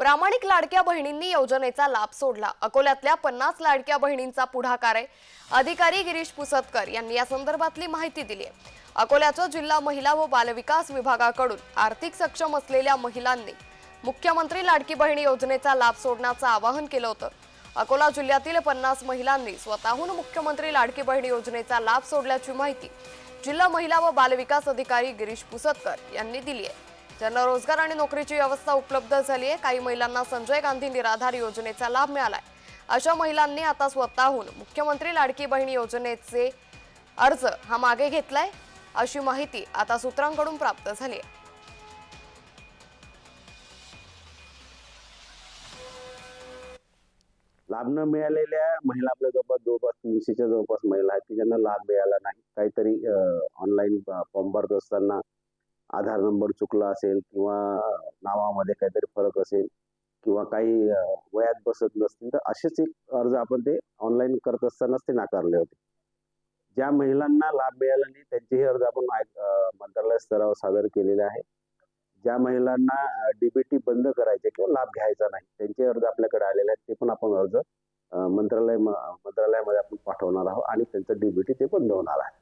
प्रामाणिक लाडक्या बहिणींनी योजनेचा लाभ सोडला. अकोल्यातल्या पन्नास लाडक्या बहिणींचा पुढाकार आहे. अधिकारी गिरीश पुसतकर यांनी या संदर्भातली माहिती दिली आहे. अकोल्याच्या जिल्हा महिला व बालविकास विभागाकडून आर्थिक सक्षम असलेल्या महिलांनी मुख्यमंत्री लाडकी बहिणी योजनेचा लाभ सोडण्याचं आवाहन केलं होतं. अकोला जिल्ह्यातील पन्नास महिलांनी स्वतःहून मुख्यमंत्री लाडकी बहिणी योजनेचा लाभ सोडल्याची माहिती जिल्हा महिला व बालविकास अधिकारी गिरीश पुसतकर यांनी दिली आहे. ज्यांना रोजगार आणि नोकरीची व्यवस्था उपलब्ध झाली आहे काही महिलांना संजय गांधी निराधार योजनेचा लाभ मिळालाय. अशा महिलांनी आता स्वतःहून मुख्यमंत्री लाडकी बहिणी योजनेचे अर्ज हा मागे घेतलाय अशी माहिती आता सूत्रांकडून प्राप्त झाली आहे. लाभ न मिळालेल्या महिला आपल्या जवळपास जवळपास तीनशेच्या जवळपास महिला आहेत की ज्यांना लाभ मिळाला नाही. काहीतरी ऑनलाईन फॉर्म भरत असताना आधार नंबर चुकला असेल किंवा नावामध्ये काहीतरी फरक असेल किंवा काही वयात बसत नसतील तर असेच एक अर्ज आपण ते ऑनलाईन करत असतानाच ते नाकारले होते. ज्या महिलांना लाभ मिळाला नाही त्यांचेही अर्ज आपण मंत्रालय स्तरावर सादर केलेले आहे ज्या महिलांना डीबीटी बंद करायचे किंवा लाभ घ्यायचा नाही त्यांचे अर्ज आपल्याकडे आलेले आहेत ते पण आपण अर्ज मंत्रालय मंत्रालयामध्ये आपण पाठवणार आहोत आणि त्यांचं डीबीटी ते बंद होणार आहे.